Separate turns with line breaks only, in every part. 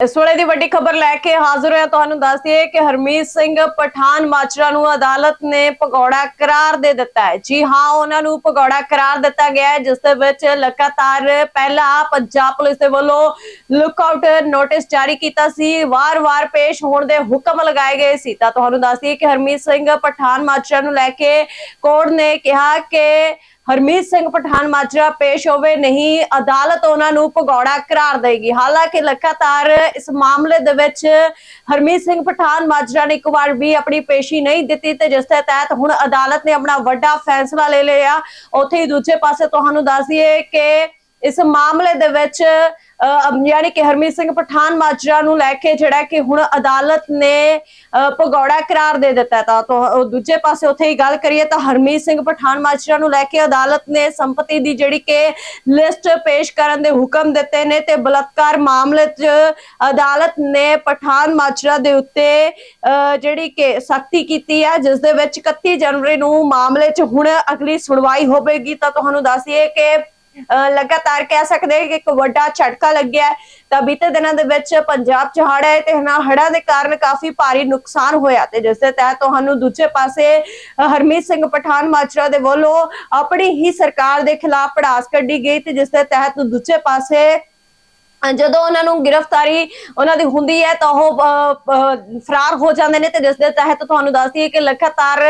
ਇਸ ਵੇਲੇ ਦੀ ਵੱਡੀ ਖਬਰ ਲੈ ਕੇ ਹਾਜ਼ਰ ਹੋਇਆ ਤੁਹਾਨੂੰ ਦੱਸ ਦਈਏ ਕਿ ਹਰਮੀਤ ਸਿੰਘ ਪਠਾਨ ਮਾਜਰਾ ਨੂੰ ਅਦਾਲਤ ਨੇ ਭਗੌੜਾ ਕਰਾਰ ਦੇ ਦਿੱਤਾ ਹੈ। ਜੀ ਹਾਂ, ਉਹਨਾਂ ਨੂੰ ਭਗੌੜਾ ਕਰਾਰ ਦਿੱਤਾ ਗਿਆ ਹੈ, ਜਿਸ ਦੇ ਵਿੱਚ ਲਗਾਤਾਰ ਪਹਿਲਾਂ ਪੰਜਾਬ ਪੁਲਿਸ ਦੇ ਵੱਲੋਂ ਲੁੱਕਆਊਟ ਨੋਟਿਸ ਜਾਰੀ ਕੀਤਾ ਸੀ। ਵਾਰ-ਵਾਰ ਪੇਸ਼ ਹੋਣ ਦੇ ਹੁਕਮ ਲਗਾਏ ਗਏ ਸੀ। ਤਾਂ ਤੁਹਾਨੂੰ ਦੱਸ ਦਈਏ ਕਿ ਹਰਮੀਤ ਸਿੰਘ ਪਠਾਨ ਮਾਜਰਾ ਨੂੰ ਲੈ ਕੇ ਕੋਰਟ ਨੇ ਕਿਹਾ ਕਿ ਹਰਮੀਤ ਸਿੰਘ ਪਠਾਨ ਮਾਜਰਾ ਪੇਸ਼ ਹੋਵੇ, ਨਹੀਂ, ਅਦਾਲਤ ਉਹਨਾਂ ਨੂੰ ਭਗੌੜਾ ਕਰਾਰ ਦੇਗੀ। ਹਾਲਾਂਕਿ ਲਗਾਤਾਰ ਇਸ ਮਾਮਲੇ ਦੇ ਵਿੱਚ ਹਰਮੀਤ ਸਿੰਘ ਪਠਾਨ ਮਾਜਰਾ ਨੇ ਇੱਕ ਵਾਰ ਵੀ ਆਪਣੀ ਪੇਸ਼ੀ ਨਹੀਂ ਦਿੱਤੀ ਤੇ ਜਿਸ ਦੇ ਤਹਿਤ ਹੁਣ ਅਦਾਲਤ ਨੇ ਆਪਣਾ ਵੱਡਾ ਫੈਸਲਾ ਲੈ ਲਿਆ। ਉੱਥੇ ਹੀ ਦੂਜੇ ਪਾਸੇ ਤੁਹਾਨੂੰ ਦੱਸ ਦਈਏ ਕਿ ਇਸ ਮਾਮਲੇ ਦੇ ਵਿੱਚ ਯਾਨੀ ਕਿ ਹਰਮੀਤ ਸਿੰਘ ਪਠਾਨ ਮਾਜਰਾ ਨੂੰ ਲੈ ਕੇ ਜਿਹੜਾ ਕਿ ਹੁਣ ਅਦਾਲਤ ਨੇ ਅਹ, ਕਰਾਰ ਦੇ ਦਿੱਤਾ ਤਾਂ ਤੋਂ ਦੂਜੇ ਪਾਸੇ ਉੱਥੇ ਹੀ ਗੱਲ ਕਰੀਏ ਤਾਂ ਹਰਮੀਤ ਸਿੰਘ ਪਠਾਨ ਮਾਜਰਾ ਨੂੰ ਲੈ ਕੇ ਅਦਾਲਤ ਨੇ ਸੰਪਤੀ ਦੀ ਜਿਹੜੀ ਕਿ ਲਿਸਟ ਪੇਸ਼ ਕਰਨ ਦੇ ਹੁਕਮ ਦਿੱਤੇ ਨੇ ਤੇ ਬਲਾਤਕਾਰ ਮਾਮਲੇ 'ਚ ਅਦਾਲਤ ਨੇ ਪਠਾਨ ਮਾਜਰਾ ਦੇ ਉੱਤੇ ਅਹ, ਜਿਹੜੀ ਕਿ ਸਖਤੀ ਕੀਤੀ ਹੈ ਜਿਸ ਦੇ ਵਿੱਚ 31 ਜਨਵਰੀ ਨੂੰ ਮਾਮਲੇ 'ਚ ਹੁਣ ਅਗਲੀ ਸੁਣਵਾਈ ਹੋਵੇਗੀ ਤਾਂ ਤੁਹਾਨੂੰ ਦੱਸੀਏ ਕਿ ਲਗਾਤਾਰ ਕਹਿ ਸਕਦੇ ਕਿ ਇੱਕ ਵੱਡਾ ਝਟਕਾ ਲੱਗਿਆ ਤਾਂ ਬੀਤੇ ਦਿਨਾਂ ਦੇ ਵਿੱਚ ਪੰਜਾਬ 'ਚ ਹੜ੍ਹ ਆਏ ਤੇ ਇਹਨਾਂ ਹੜ੍ਹਾਂ ਦੇ ਕਾਰਨ ਕਾਫੀ ਭਾਰੀ ਨੁਕਸਾਨ ਹੋਇਆ ਤੇ ਜਿਸ ਦੇ ਤਹਿਤ ਤੁਹਾਨੂੰ ਦੂਜੇ ਪਾਸੇ ਹਰਮੀਤ ਸਿੰਘ ਪਠਾਨ ਮਾਜਰਾ ਦੇ ਵੱਲੋਂ ਆਪਣੀ ਹੀ ਸਰਕਾਰ ਦੇ ਖਿਲਾਫ ਪੜਾਸ ਕੱਢੀ ਗਈ ਤੇ ਜਿਸ ਦੇ ਤਹਿਤ ਦੂਜੇ ਪਾਸੇ ਜਦੋਂ ਉਹਨਾਂ ਨੂੰ ਗ੍ਰਿਫਤਾਰੀ ਉਹਨਾਂ ਦੀ ਹੁੰਦੀ ਹੈ ਤਾਂ ਉਹ ਫਰਾਰ ਹੋ ਜਾਂਦੇ ਨੇ ਤੇ ਜਿਸ ਦੇ ਤਹਿਤ ਤੁਹਾਨੂੰ ਦੱਸਦੀ ਹੈ ਕਿ ਲਗਾਤਾਰ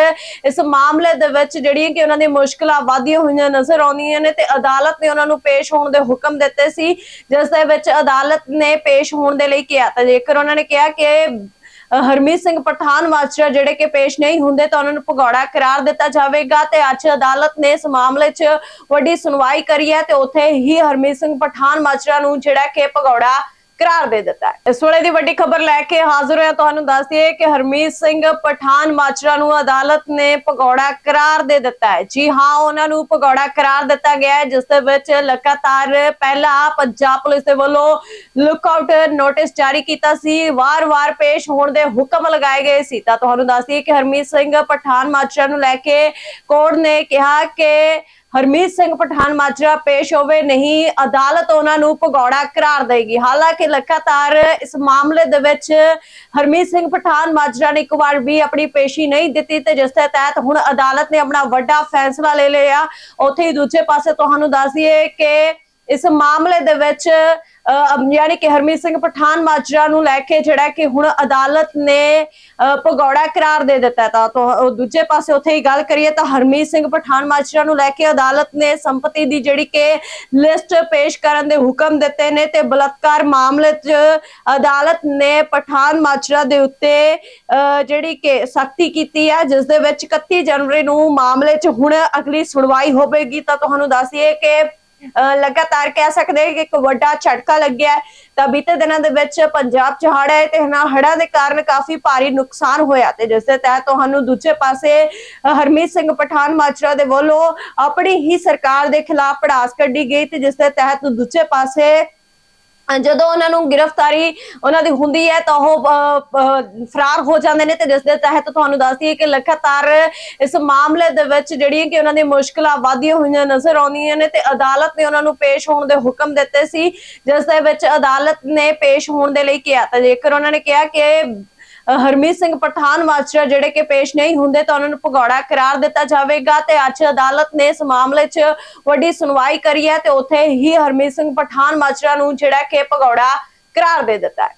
ਇਸ ਮਾਮਲੇ ਦੇ ਵਿੱਚ ਜਿਹੜੀਆਂ ਕਿ ਉਹਨਾਂ ਦੀ ਮੁਸ਼ਕਲਾਂ ਵਾਧੀਆਂ ਹੋਈਆਂ ਨਜ਼ਰ ਆਉਂਦੀਆਂ ਨੇ ਤੇ ਅਦਾਲਤ ਨੇ ਉਹਨਾਂ ਨੂੰ ਪੇਸ਼ ਹੋਣ ਦੇ ਹੁਕਮ ਦਿੱਤੇ ਸੀ, ਜਿਸ ਦੇ ਵਿੱਚ ਅਦਾਲਤ ਨੇ ਪੇਸ਼ ਹੋਣ ਦੇ ਲਈ ਕਿਹਾ। ਤਾਂ ਜੇਕਰ ਉਹਨਾਂ ਨੇ ਕਿਹਾ ਕਿ ਹਰਮੀਤ ਸਿੰਘ ਪਠਾਨ ਮਾਜਰਾ ਜਿਹੜੇ ਕਿ ਪੇਸ਼ ਨਹੀਂ ਹੁੰਦੇ ਤਾਂ ਉਹਨਾਂ ਨੂੰ ਭਗੌੜਾ ਕਰਾਰ ਦਿੱਤਾ ਜਾਵੇਗਾ ਤੇ ਅੱਜ ਅਦਾਲਤ ਨੇ ਇਸ ਮਾਮਲੇ 'ਚ ਵੱਡੀ ਸੁਣਵਾਈ ਕਰੀ ਹੈ ਤੇ ਉੱਥੇ ਹੀ ਹਰਮੀਤ ਸਿੰਘ ਪਠਾਨ ਮਾਜਰਾ ਨੂੰ ਜਿਹੜਾ ਕਿ ਭਗੌੜਾ ਕਰਾਰ ਦੇ ਦਿੱਤਾ ਹੈ। ਇਸ ਵੇਲੇ ਦੀ ਵੱਡੀ ਖਬਰ ਲੈ ਕੇ ਹਾਜ਼ਰ ਹੋਇਆ ਤੁਹਾਨੂੰ ਦੱਸ ਦਈਏ ਕਿ ਹਰਮੀਤ ਸਿੰਘ ਪਠਾਨ ਮਾਜਰਾ ਨੂੰ ਅਦਾਲਤ ਨੇ ਭਗੌੜਾ ਕਰਾਰ ਦੇ ਦਿੱਤਾ ਹੈ। ਜੀ ਹਾਂ, ਉਹਨਾਂ ਨੂੰ ਭਗੌੜਾ ਕਰਾਰ ਦਿੱਤਾ ਗਿਆ ਹੈ, ਜਿਸ ਦੇ ਵਿੱਚ ਲਗਾਤਾਰ ਪਹਿਲਾਂ ਪੰਜਾਬ ਪੁਲਿਸ ਦੇ ਵੱਲੋਂ ਲੁੱਕਆਊਟ ਨੋਟਿਸ ਜਾਰੀ ਕੀਤਾ ਸੀ। ਵਾਰ-ਵਾਰ ਪੇਸ਼ ਹੋਣ ਦੇ ਹੁਕਮ ਲਗਾਏ ਗਏ ਸੀ। ਤਾਂ ਤੁਹਾਨੂੰ ਦੱਸ ਦਈਏ ਕਿ ਹਰਮੀਤ ਸਿੰਘ ਪਠਾਨ ਮਾਜਰਾ ਨੂੰ ਲੈ ਕੇ ਕੋਰਟ ਨੇ ਕਿਹਾ ਕਿ ਹਰਮੀਤ ਸਿੰਘ ਪਠਾਨ ਮਾਜਰਾ ਪੇਸ਼ ਹੋਵੇ, ਨਹੀਂ, ਅਦਾਲਤ ਉਹਨਾਂ ਨੂੰ ਭਗੌੜਾ ਕਰਾਰ ਦੇਗੀ। ਹਾਲਾਂਕਿ ਲਗਾਤਾਰ ਇਸ ਮਾਮਲੇ ਦੇ ਵਿੱਚ ਹਰਮੀਤ ਸਿੰਘ ਪਠਾਨ ਮਾਜਰਾ ਨੇ ਇੱਕ ਵਾਰ ਵੀ ਆਪਣੀ ਪੇਸ਼ੀ ਨਹੀਂ ਦਿੱਤੀ ਤੇ ਜਿਸ ਦੇ ਤਹਿਤ ਹੁਣ ਅਦਾਲਤ ਨੇ ਆਪਣਾ ਵੱਡਾ ਫੈਸਲਾ ਲੈ ਲਿਆ। ਉੱਥੇ ਹੀ ਦੂਜੇ ਪਾਸੇ ਤੁਹਾਨੂੰ ਦੱਸ ਦਈਏ ਕਿ ਇਸ ਮਾਮਲੇ ਦੇ ਵਿੱਚ ਅਹ, ਯਾਨੀ ਕਿ ਹਰਮੀਤ ਸਿੰਘ ਪਠਾਨ ਮਾਜਰਾ ਨੂੰ ਲੈ ਕੇ ਜਿਹੜਾ ਕਿ ਹੁਣ ਅਦਾਲਤ ਨੇ ਭਗੌੜਾ ਕਰਾਰ ਦੇ ਦਿੱਤਾ ਤਾਂ ਤੋਂ ਦੂਜੇ ਪਾਸੇ ਉੱਥੇ ਹੀ ਗੱਲ ਕਰੀਏ ਤਾਂ ਹਰਮੀਤ ਸਿੰਘ ਪਠਾਨ ਮਾਜਰਾ ਨੂੰ ਲੈ ਕੇ ਅਦਾਲਤ ਨੇ ਸੰਪਤੀ ਦੀ ਜਿਹੜੀ ਕਿ ਲਿਸਟ ਪੇਸ਼ ਕਰਨ ਦੇ ਹੁਕਮ ਦਿੱਤੇ ਨੇ ਤੇ ਬਲਾਤਕਾਰ ਮਾਮਲੇ 'ਚ ਅਦਾਲਤ ਨੇ ਪਠਾਨ ਮਾਜਰਾ ਦੇ ਉੱਤੇ ਅਹ, ਜਿਹੜੀ ਕਿ ਸਖਤੀ ਕੀਤੀ ਹੈ ਜਿਸ ਦੇ ਵਿੱਚ 31 ਜਨਵਰੀ ਨੂੰ ਮਾਮਲੇ 'ਚ ਹੁਣ ਅਗਲੀ ਸੁਣਵਾਈ ਹੋਵੇਗੀ। ਤਾਂ ਤੁਹਾਨੂੰ ਦੱਸੀਏ ਕਿ ਲਗਾਤਾਰ ਕਹਿ ਸਕਦੇ ਹਾਂ ਕਿ ਇੱਕ ਵੱਡਾ ਝਟਕਾ ਲੱਗਿਆ ਤਾਂ ਬੀਤੇ ਦਿਨਾਂ ਦੇ ਵਿੱਚ ਪੰਜਾਬ 'ਚ ਹੜ੍ਹ ਆਏ ਤੇ ਇਹਨਾਂ ਹੜ੍ਹਾਂ ਦੇ ਕਾਰਨ ਕਾਫੀ ਭਾਰੀ ਨੁਕਸਾਨ ਹੋਇਆ ਤੇ ਜਿਸ ਦੇ ਤਹਿਤ ਤੁਹਾਨੂੰ ਦੂਜੇ ਪਾਸੇ ਹਰਮੀਤ ਸਿੰਘ ਪਠਾਨ ਮਾਜਰਾ ਦੇ ਵੱਲੋਂ ਆਪਣੀ ਹੀ ਸਰਕਾਰ ਦੇ ਖਿਲਾਫ ਪੜਾਸ ਕੱਢੀ ਗਈ ਤੇ ਜਿਸ ਦੇ ਤਹਿਤ ਦੂਜੇ ਪਾਸੇ ਜਦੋਂ ਉਹਨਾਂ ਨੂੰ ਗ੍ਰਿਫਤਾਰੀ ਉਹਨਾਂ ਦੀ ਹੁੰਦੀ ਹੈ ਤਾਂ ਉਹ ਫਰਾਰ ਹੋ ਜਾਂਦੇ ਨੇ ਤੇ ਜਿਸ ਦੇ ਤਹਿਤ ਤੁਹਾਨੂੰ ਦੱਸਦੀ ਦਈਏ ਕਿ ਲਗਾਤਾਰ ਇਸ ਮਾਮਲੇ ਦੇ ਵਿੱਚ ਜਿਹੜੀਆਂ ਕਿ ਉਹਨਾਂ ਦੀ ਮੁਸ਼ਕਲਾਂ ਵਧੀਆਂ ਹੋਈਆਂ ਨਜ਼ਰ ਆਉਂਦੀਆਂ ਨੇ ਤੇ ਅਦਾਲਤ ਨੇ ਉਹਨਾਂ ਨੂੰ ਪੇਸ਼ ਹੋਣ ਦੇ ਹੁਕਮ ਦਿੱਤੇ ਸੀ, ਜਿਸ ਦੇ ਵਿੱਚ ਅਦਾਲਤ ਨੇ ਪੇਸ਼ ਹੋਣ ਦੇ ਲਈ ਕਿਹਾ। ਤਾਂ ਜੇਕਰ ਉਹਨਾਂ ਨੇ ਕਿਹਾ ਕਿ ਹਰਮੀਤ ਸਿੰਘ ਪਠਾਨ ਮਾਜਰਾ ਜਿਹੜੇ ਕਿ ਪੇਸ਼ ਨਹੀਂ ਹੁੰਦੇ ਤਾਂ ਉਹਨਾਂ ਨੂੰ ਭਗੌੜਾ ਕਰਾਰ ਦਿੱਤਾ ਜਾਵੇਗਾ ਤੇ ਅੱਜ ਅਦਾਲਤ ਨੇ ਇਸ ਮਾਮਲੇ 'ਚ ਵੱਡੀ ਸੁਣਵਾਈ ਕਰੀ ਹੈ ਤੇ ਉੱਥੇ ਹੀ ਹਰਮੀਤ ਸਿੰਘ ਪਠਾਨ ਮਾਜਰਾ ਨੂੰ ਜਿਹੜਾ ਕਿ ਭਗੌੜਾ ਕਰਾਰ ਦੇ ਦਿੱਤਾ ਹੈ।